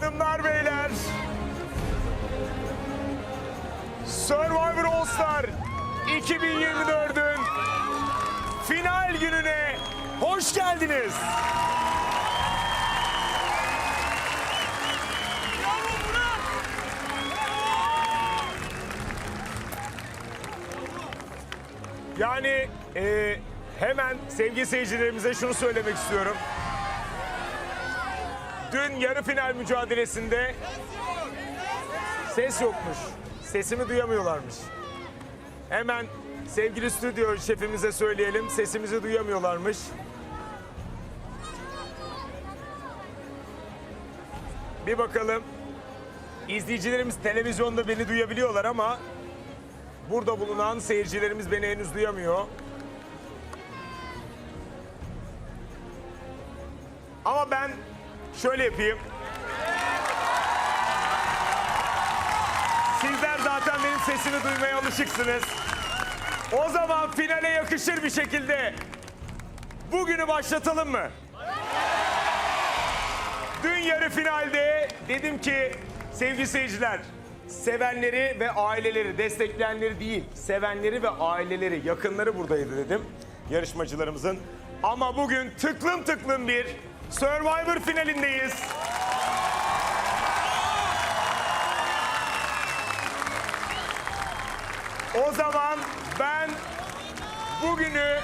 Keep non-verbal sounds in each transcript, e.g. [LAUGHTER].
Hanımlar beyler. Survivor All Star 2024'ün final gününe hoş geldiniz. Yani e, hemen sevgili seyircilerimize şunu söylemek istiyorum. Dün yarı final mücadelesinde ses yokmuş. Sesimi duyamıyorlarmış. Hemen sevgili stüdyo şefimize söyleyelim. Sesimizi duyamıyorlarmış. Bir bakalım. İzleyicilerimiz televizyonda beni duyabiliyorlar ama burada bulunan seyircilerimiz beni henüz duyamıyor. Ama ben şöyle yapayım. Sizler zaten benim sesimi duymaya alışıksınız. O zaman finale yakışır bir şekilde bugünü başlatalım mı? Dün yarı finalde dedim ki sevgili seyirciler sevenleri ve aileleri destekleyenleri değil sevenleri ve aileleri yakınları buradaydı dedim yarışmacılarımızın. Ama bugün tıklım tıklım bir Survivor finalindeyiz. O zaman ben bugünü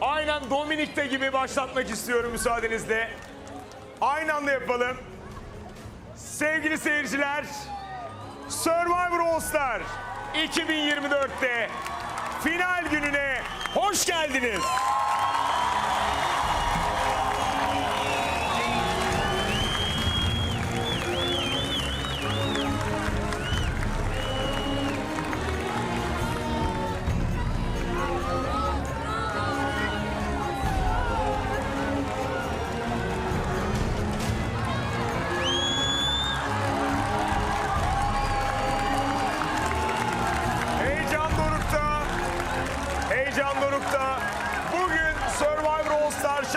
aynen Dominik'te gibi başlatmak istiyorum müsaadenizle. Aynı anda yapalım. Sevgili seyirciler, Survivor All Star 2024'te final gününe hoş geldiniz.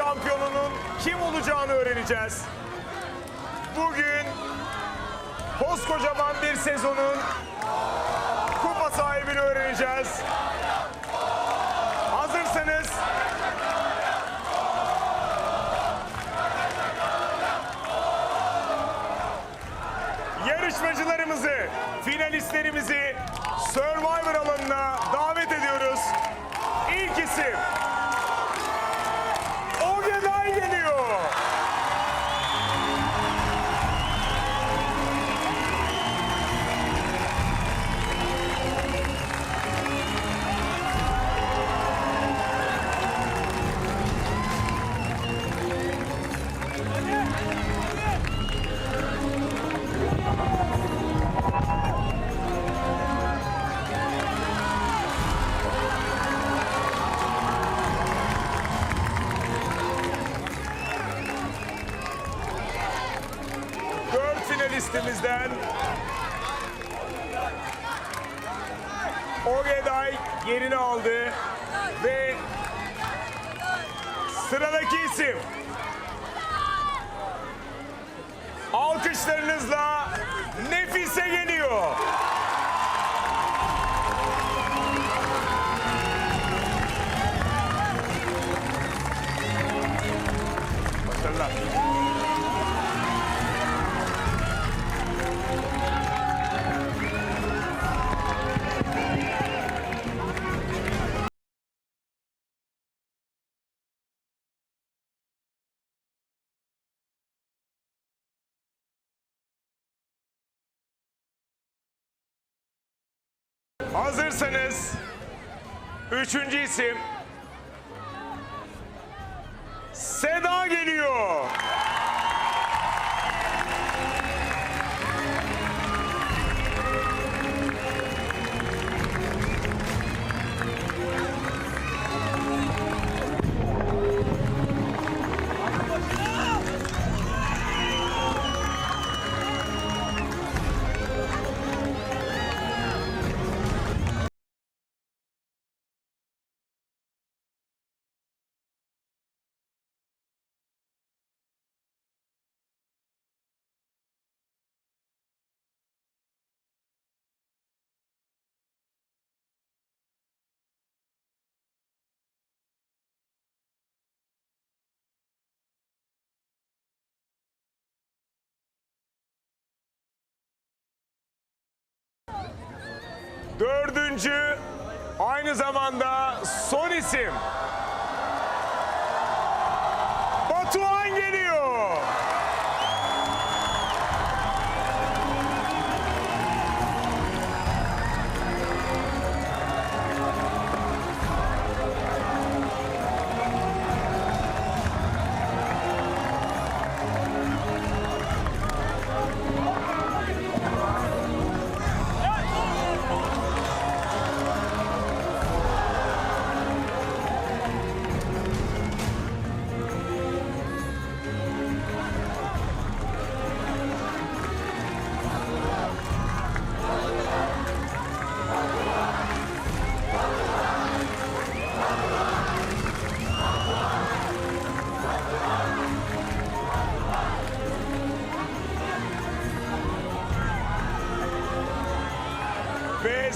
Şampiyonunun kim olacağını öğreneceğiz. Bugün koskocaman bir sezonun kupa sahibini öğreneceğiz. Hazırsanız yarışmacılarımızı, finalistlerimizi Survivor alanına davet ediyoruz. İlk isim finalistimizden Ogeday yerini aldı ve sıradaki isim alkışlarınızla Nefise geliyor. Başarılar. Hazırsanız üçüncü isim Seda geliyor. Dördüncü aynı zamanda son isim. Batuhan geliyor.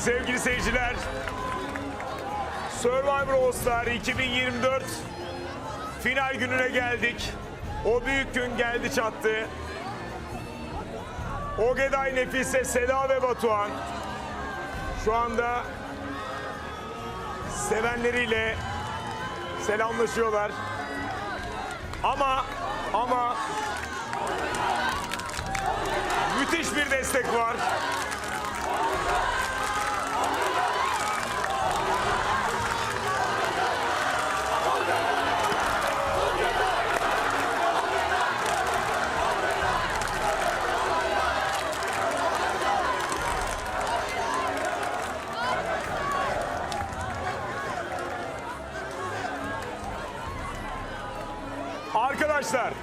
Sevgili seyirciler, Survivor All Star 2024 final gününe geldik. O büyük gün geldi çattı. Ogeday Nefise, Seda ve Batuhan şu anda sevenleriyle selamlaşıyorlar. Ama ama müthiş bir destek var. Arkadaşlar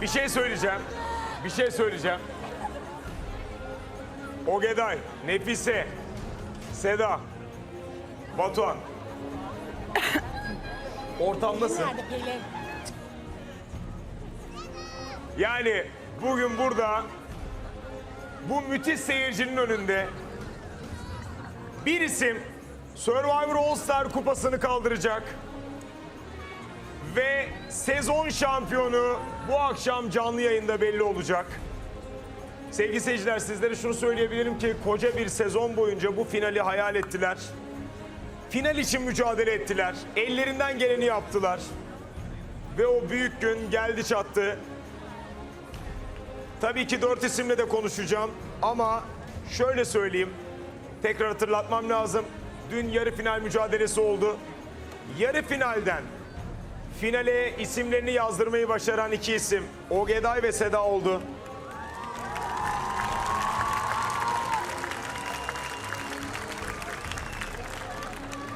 bir şey söyleyeceğim. Bir şey söyleyeceğim. Ogeday, Nefise, Seda, Batuhan. [LAUGHS] Ortam nasıl? Nerede Pelin? Yani bugün burada bu müthiş seyircinin önünde bir isim Survivor All Star kupasını kaldıracak ve sezon şampiyonu bu akşam canlı yayında belli olacak. Sevgili seyirciler sizlere şunu söyleyebilirim ki koca bir sezon boyunca bu finali hayal ettiler. Final için mücadele ettiler. Ellerinden geleni yaptılar. Ve o büyük gün geldi çattı. Tabii ki dört isimle de konuşacağım ama şöyle söyleyeyim. Tekrar hatırlatmam lazım. Dün yarı final mücadelesi oldu. Yarı finalden finale isimlerini yazdırmayı başaran iki isim Ogeday ve Seda oldu.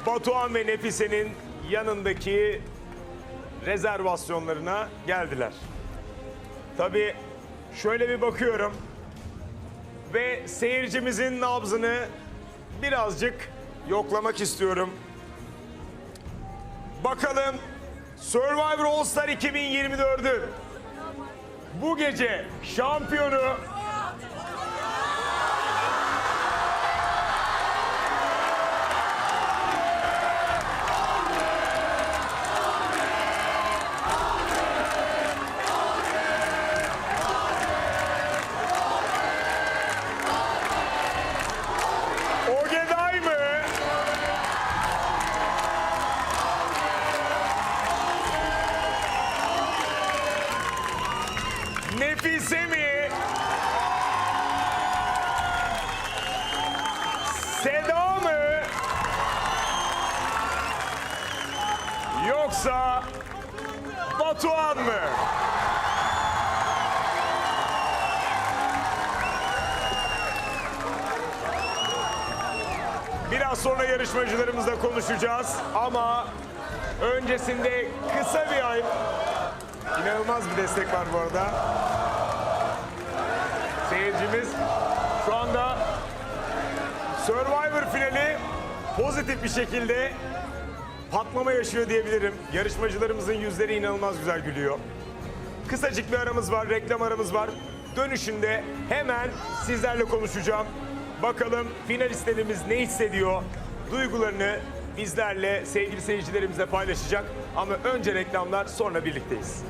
Batuhan ve Nefise'nin yanındaki rezervasyonlarına geldiler. Tabii şöyle bir bakıyorum ve seyircimizin nabzını birazcık yoklamak istiyorum. Bakalım Survivor All Star 2024'ün bu gece şampiyonu Batuhan mı? Biraz sonra yarışmacılarımızla konuşacağız ama öncesinde kısa bir ay inanılmaz bir destek var bu arada. Seyircimiz şu anda Survivor finali pozitif bir şekilde patlama yaşıyor diyebilirim. Yarışmacılarımızın yüzleri inanılmaz güzel gülüyor. Kısacık bir aramız var, reklam aramız var. Dönüşünde hemen sizlerle konuşacağım. Bakalım finalistlerimiz ne hissediyor? Duygularını bizlerle, sevgili seyircilerimizle paylaşacak. Ama önce reklamlar, sonra birlikteyiz.